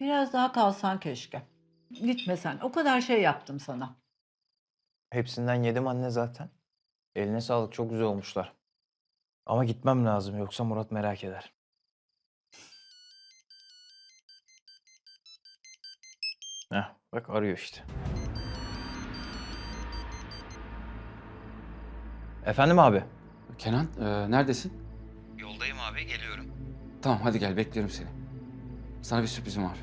Biraz daha kalsan keşke. Gitmesen. O kadar şey yaptım sana. Hepsinden yedim anne zaten. Eline sağlık çok güzel olmuşlar. Ama gitmem lazım yoksa Murat merak eder. Heh, bak arıyor işte. Efendim abi? Kenan, e, neredesin? Yoldayım abi geliyorum. Tamam hadi gel bekliyorum seni. Sana bir sürprizim var.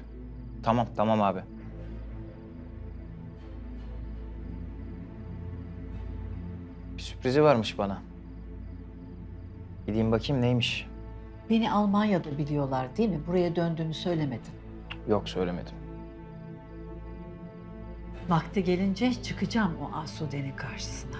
Tamam tamam abi. Bir sürprizi varmış bana. Gideyim bakayım neymiş. Beni Almanya'da biliyorlar değil mi? Buraya döndüğünü söylemedin. Yok söylemedim. Vakti gelince çıkacağım o Asude'nin karşısına.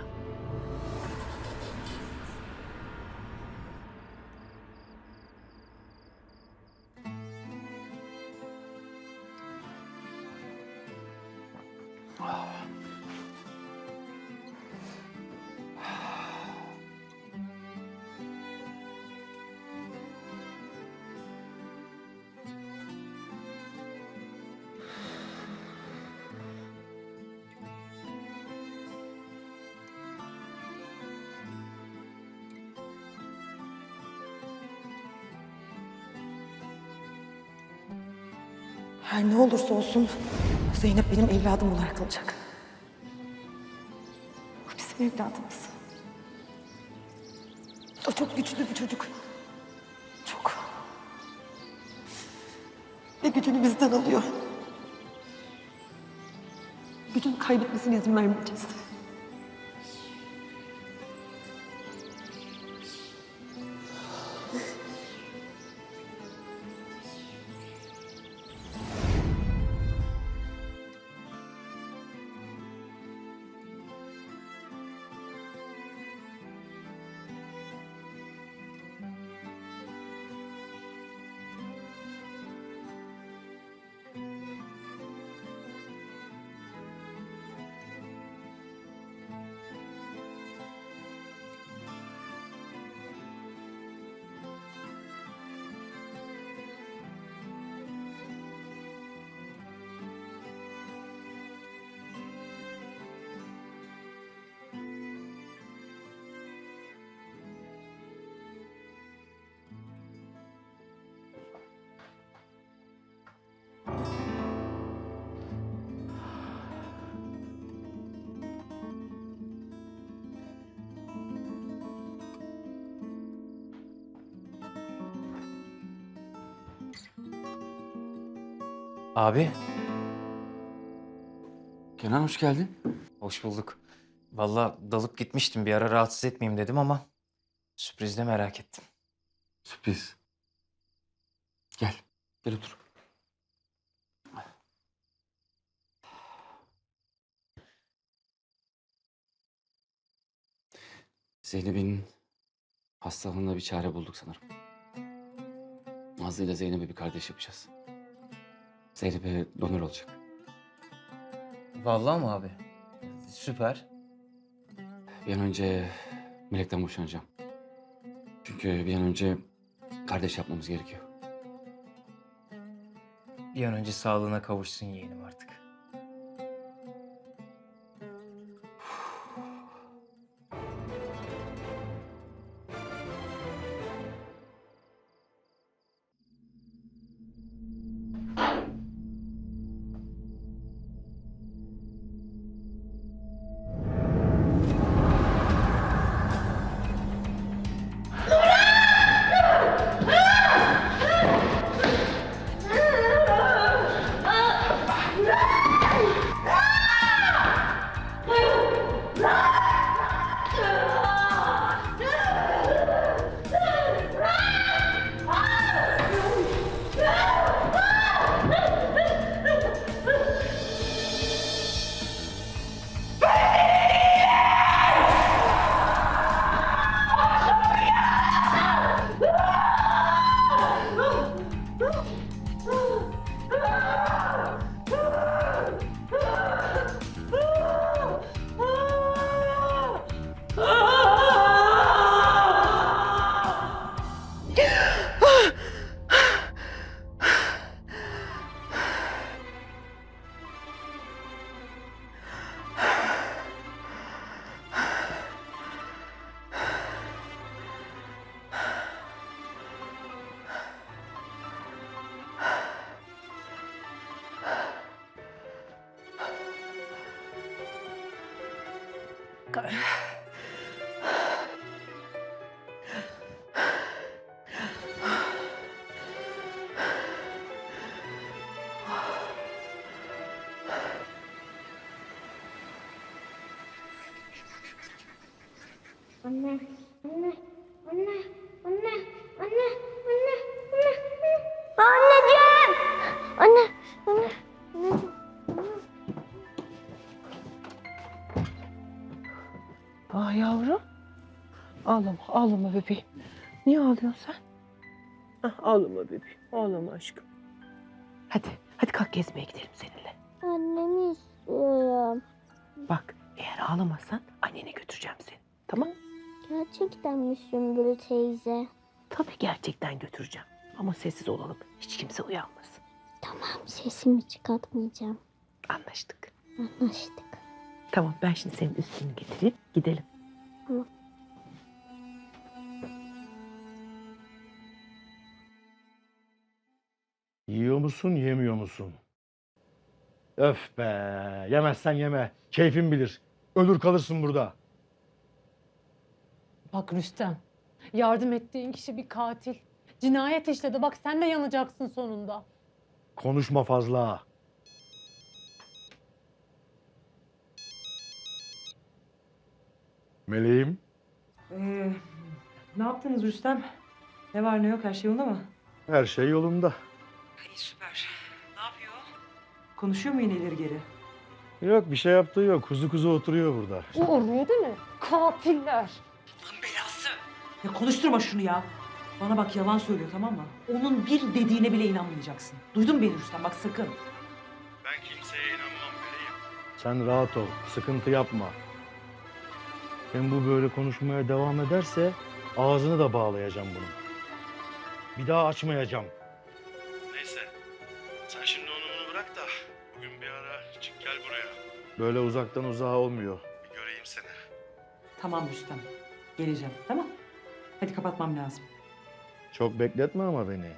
Her ne olursa olsun Zeynep benim evladım olarak kalacak. O bizim evladımız. O çok güçlü bir çocuk. Çok. Ve gücünü bizden alıyor. Gücünü kaybetmesine izin vermeyeceğiz. Abi. Kenan hoş geldin. Hoş bulduk. Vallahi dalıp gitmiştim bir ara rahatsız etmeyeyim dedim ama sürprizde merak ettim. Sürpriz. Gel, gel otur. Zeynep'in hastalığına bir çare bulduk sanırım. Nazlı ile Zeynep'e bir kardeş yapacağız. Zeynep'e donör olacak. Vallahi mı abi? Süper. Bir an önce Melek'ten boşanacağım. Çünkü bir an önce kardeş yapmamız gerekiyor. Bir an önce sağlığına kavuşsun yeğenim artık. Cậu Anne, anne, anne, anne, anne, anne, anne, anne. Anneciğim! Anne, anne, Ağlama, ağlama bebeğim. Niye ağlıyorsun sen? Ah, ağlama bebeğim, ağlama aşkım. Hadi, hadi kalk gezmeye gidelim seninle. Annemi istiyorum. Bak, eğer ağlamazsan annene götüreceğim seni. Tamam? Gerçekten mi Sümbül teyze? Tabii gerçekten götüreceğim. Ama sessiz olalım. Hiç kimse uyanmasın. Tamam, sesimi çıkartmayacağım. Anlaştık. Anlaştık. Tamam, ben şimdi senin üstünü getireyim. Gidelim. Yiyor musun, yemiyor musun? Öf be, yemezsen yeme. Keyfin bilir. Ölür kalırsın burada. Bak Rüstem, yardım ettiğin kişi bir katil. Cinayet işledi. Bak sen de yanacaksın sonunda. Konuşma fazla. Meleğim, Ee, ne yaptınız Rüstem? Ne var ne yok her şey yolunda mı? her şey yolunda. İyi süper. Ne yapıyor? Konuşuyor mu yine ileri geri? Yok bir şey yaptığı yok. Kuzu kuzu oturuyor burada. O oraya değil mi? Katiller. Lan belası. Ya konuşturma şunu ya. Bana bak yalan söylüyor tamam mı? Onun bir dediğine bile inanmayacaksın. Duydun mu beni Rüstem bak sakın. Ben kimseye inanmam meleğim. Sen rahat ol, sıkıntı yapma. Hem bu böyle konuşmaya devam ederse ağzını da bağlayacağım bunun. Bir daha açmayacağım. Böyle uzaktan uzağa olmuyor. Bir göreyim seni. Tamam Rüstem. Geleceğim tamam. Hadi kapatmam lazım. Çok bekletme ama beni.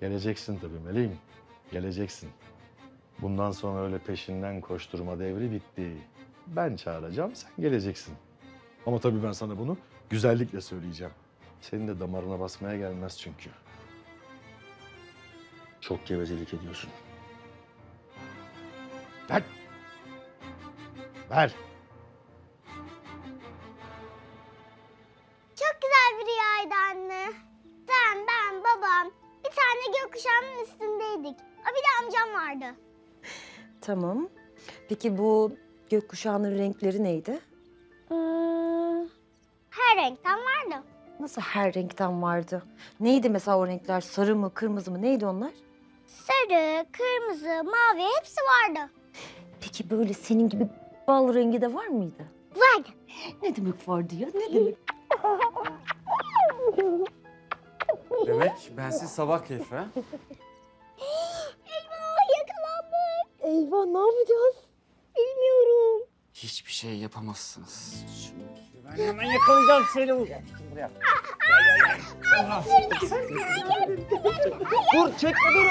Geleceksin tabii meleğim. Geleceksin. Bundan sonra öyle peşinden koşturma devri bitti. Ben çağıracağım, sen geleceksin. Ama tabii ben sana bunu güzellikle söyleyeceğim. Senin de damarına basmaya gelmez çünkü. Çok gevezelik ediyorsun. Ver! Ver! Çok güzel bir rüyaydı anne. Sen, ben, babam bir tane gökkuşağının üstündeydik. Aa, Bir de amcam vardı. Tamam. Peki bu gökkuşağının renkleri neydi? Hmm, her renkten vardı. Nasıl her renkten vardı? Neydi mesela o renkler? Sarı mı, kırmızı mı? Neydi onlar? Sarı, kırmızı, mavi hepsi vardı. Peki böyle senin gibi bal rengi de var mıydı? Vardı. Ne demek vardı ya? Ne demek? Demek bensiz sabah keyfi ha? Eyvah yakalandık. Eyvah ne yapacağız? Bilmiyorum. Hiçbir şey yapamazsınız. Çünkü Ben hemen yakalayacağım seni. Buraya. Gel gel gel. Dur çekme dur.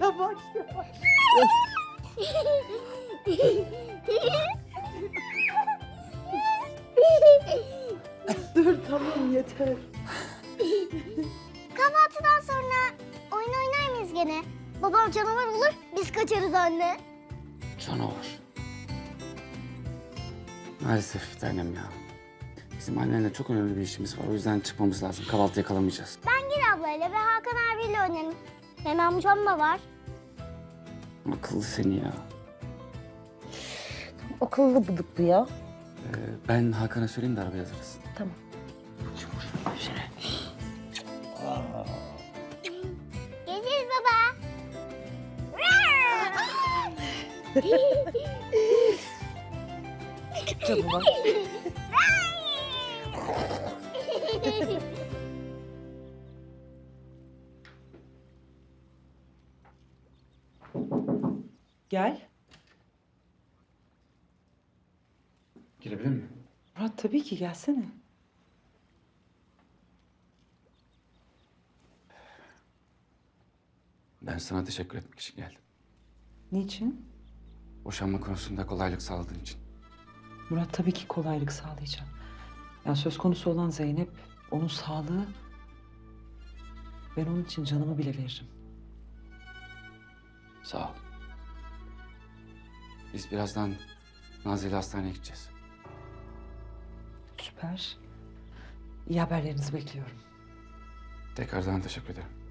Yavaş yavaş. Dur tamam yeter. Kahvaltıdan sonra oyun oynar mıyız gene? Babam canavar olur, biz kaçarız anne. Canavar. Maalesef tanem ya. Bizim annenle çok önemli bir işimiz var. O yüzden çıkmamız lazım. Kahvaltıya kalamayacağız. Gel ablayla ve Hakan abiyle oynayalım. Hem amcam da var. Akıllı seni ya. Akıllı bıdıklı ya. Ee, ben Hakan'a söyleyeyim de arabaya hazırız. Tamam. Canıma. Gel. Girebilir miyim? Murat tabii ki gelsene. Ben sana teşekkür etmek için geldim. Niçin? Boşanma konusunda kolaylık sağladığın için. Murat tabii ki kolaylık sağlayacağım. Yani söz konusu olan Zeynep, onun sağlığı... Ben onun için canımı bile veririm. Sağ ol. Biz birazdan Nazlı ile hastaneye gideceğiz. Süper. İyi haberlerinizi bekliyorum. Tekrardan teşekkür ederim.